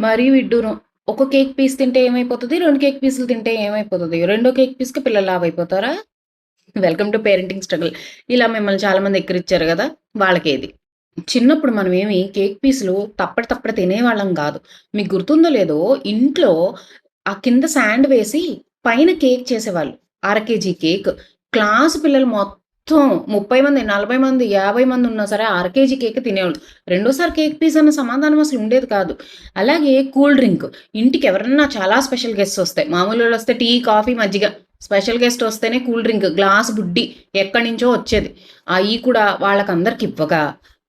మరీ విడ్డూరం. ఒక కేక్ పీస్ తింటే ఏమైపోతుంది రెండు కేక్ పీసులు తింటే ఏమైపోతుంది రెండో కేక్ పీస్‌కి పిల్లలు లావైపోతారా? Welcome to parenting struggle. ఇలా మిమ్మల్ని చాలామంది ఎక్కిరిచ్చారు కదా వాళ్ళకేది ఇది. చిన్నప్పుడు ఏమి కేక్ పీసులు తప్పటి తప్పటి తినేవాళ్ళం కాదు మీకు గుర్తుందో లేదో ఇంట్లో ఆ కింద శాండ్ వేసి పైన కేక్ చేసేవాళ్ళు. అర కేజీ కేక్. క్లాస్ పిల్లలు మొత్తం 30 మంది, 40 మంది, 50 మంది ఉన్నా సరే అర కేజీ కేక్ తినేవాళ్ళు. రెండోసారి కేక్ పీస్ అన్న సమాధానం అసలు ఉండేది కాదు. అలాగే కూల్ డ్రింక్. ఇంటికి ఎవరన్నా చాలా స్పెషల్ గెస్ట్ వస్తాయి మామూలు వస్తే టీ, కాఫీ, మజ్జిగ. స్పెషల్ గెస్ట్ వస్తేనే కూల్ డ్రింక్ గ్లాస్ బుడ్డి ఎక్కడి నుంచో వచ్చేది. అవి కూడా వాళ్ళకందరికి ఇవ్వగా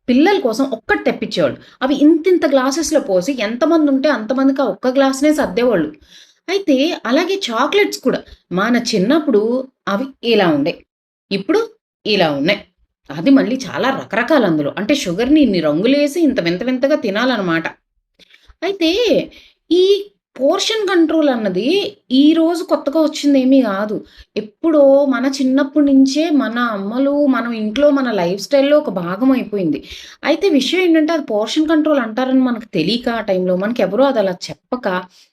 పిల్లల కోసం ఒక్కటి తెప్పించేవాళ్ళు. అవి ఇంతింత గ్లాసెస్‌లో పోసి ఎంతమంది ఉంటే అంతమందికి ఆ ఒక్క గ్లాస్‌నే సర్దేవాళ్ళు. అయితే అలాగే చాక్లెట్స్ కూడా మన చిన్నప్పుడు అవి ఇలా ఉండే ఇప్పుడు ఇలా ఉన్నాయి. అది మళ్ళీ చాలా రకరకాలు అందులో. అంటే షుగర్‌ని ఇన్ని రంగులేసి ఇంత వింత వింతగా తినాలనమాట. అయితే ఈ పోర్షన్ కంట్రోల్ అన్నది ఈరోజు కొత్తగా వచ్చిందేమీ కాదు ఎప్పుడో మన చిన్నప్పటి నుంచే మన అమ్మలు, మనం ఇంట్లో మన లైఫ్ స్టైల్‌లో ఒక భాగం అయిపోయింది. అయితే విషయం ఏంటంటే అది పోర్షన్ కంట్రోల్ అంటారని మనకు తెలియక ఆ టైంలో మనకి ఎవరో అది అలా చెప్పక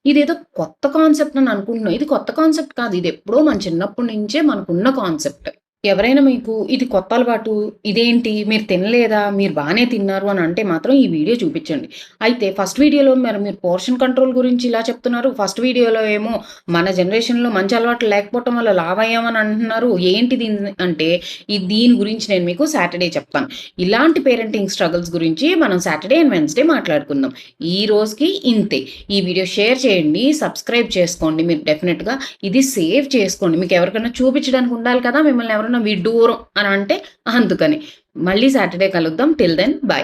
ఇదేదో కొత్త కాన్సెప్ట్ అని అనుకుంటున్నాం. ఇది కొత్త కాన్సెప్ట్ కాదు. ఇది ఎప్పుడో మన చిన్నప్పటి నుంచే మనకున్న కాన్సెప్ట్. ఎవరైనా మీకు ఇది కొత్త అలవాటు, ఇదేంటి మీరు తినలేదా? మీరు బాగానే తిన్నారు అని అంటే మాత్రం ఈ వీడియో చూపించండి. అయితే ఫస్ట్ వీడియోలో మరి మీరు పోర్షన్ కంట్రోల్ గురించి ఇలా చెప్తున్నారు. ఫస్ట్ వీడియోలో ఏమో మన జనరేషన్‌లో మంచి అలవాట్లు లేకపోవటం వల్ల లావయ్యామని అంటున్నారు. ఏంటి దీని అంటే ఈ దీని గురించి నేను మీకు సాటర్‌డే చెప్తాను. ఇలాంటి పేరెంటింగ్ స్ట్రగుల్స్ గురించి మనం సాటర్‌డే అండ్ వెన్స్డే మాట్లాడుకుందాం. ఈ రోజుకి ఇంతే. ఈ వీడియో షేర్ చేయండి. సబ్స్క్రైబ్ చేసుకోండి మీరు డెఫినెట్గా ఇది సేవ్ చేసుకోండి. మీకు ఎవరికైనా చూపించడానికి ఉండాలి కదా! మిమ్మల్ని ఎవరైనా విడ్డూరం అని అంటే అందుకని. మళ్ళీ సాటర్‌డే కలుద్దాం. Till then bye.